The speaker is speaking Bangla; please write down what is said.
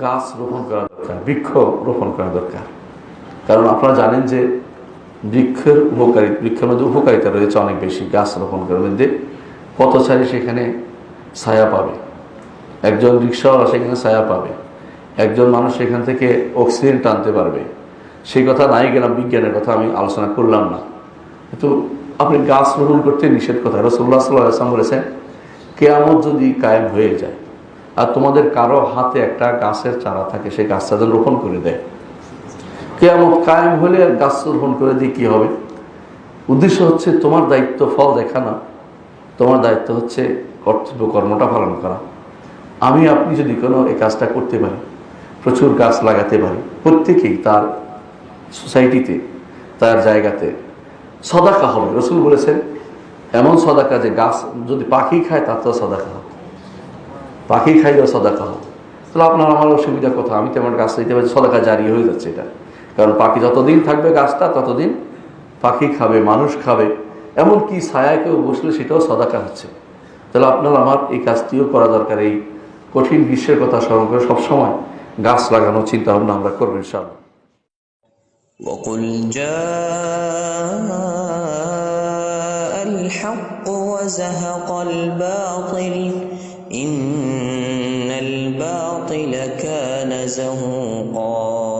গাছ রোপণ করা দরকার, বৃক্ষ রোপণ করা দরকার। কারণ আপনারা জানেন যে বৃক্ষের উপকারী, বৃক্ষের মধ্যে উপকারিতা রয়েছে অনেক বেশি, গাছ রোপণ করার মধ্যে। পথচারী সেখানে ছায়া পাবে। একজন রিক্সাওয়ালা সেখানে ছায়া পাবে। একজন মানুষ সেখান থেকে অক্সিজেন টানতে পারবে। সেই কথা নাই গেলাম বিজ্ঞানের কথা আমি আলোচনা করলাম না। কিন্তু আপনি গাছ রোপণ করতে নিষেধ কথা। রসুল্লাহ সাল্লাহ আসলাম বলেছেন, কেয়ামত যদি কায়েম হয়ে যায় আর তোমাদের কারও হাতে একটা গাছের চারা থাকে, সেই গাছটা যেন রোপণ করে দেয়। কেয়ামত কায়েম হলে আর গাছ রোপণ করে দিয়ে কী হবে? উদ্দেশ্য হচ্ছে তোমার দায়িত্ব ফল দেখা না। তোমার দায়িত্ব হচ্ছে কর্তব্য কর্মটা পালন করা। আমি, আপনি যদি কোনো এই কাজটা করতে পারি, প্রচুর গাছ লাগাতে পারি, প্রত্যেকেই তার সোসাইটিতে, তার জায়গাতে সদাকা হবে। রসুল বলেছেন, এমন সদাকা যে গাছ যদি পাখি খায় তার তো সদাকা হবে। পাখি খাইলেও সদাকা হবে তাহলে আপনার আমার অসুবিধা কথা আমি তেমন গাছ দিতে পারছি সদাকা জারি হয়ে যাচ্ছে এটা কারণ পাখি যতদিন থাকবে গাছটা ততদিন পাখি খাবে মানুষ খাবে এমনকি ছায়ায় কেউ বসলে সেটাও সদাকা হচ্ছে তাহলে আপনার আমার এই কাজটিও করা দরকার এই কঠিন গ্রীষ্মের কথা স্মরণ করে সবসময় গাছ লাগানোর চিন্তা ভাবনা আমরা করবো ইনশাআল্লাহ وقل جاء الحق وزهق الباطل إن فاجتازه قال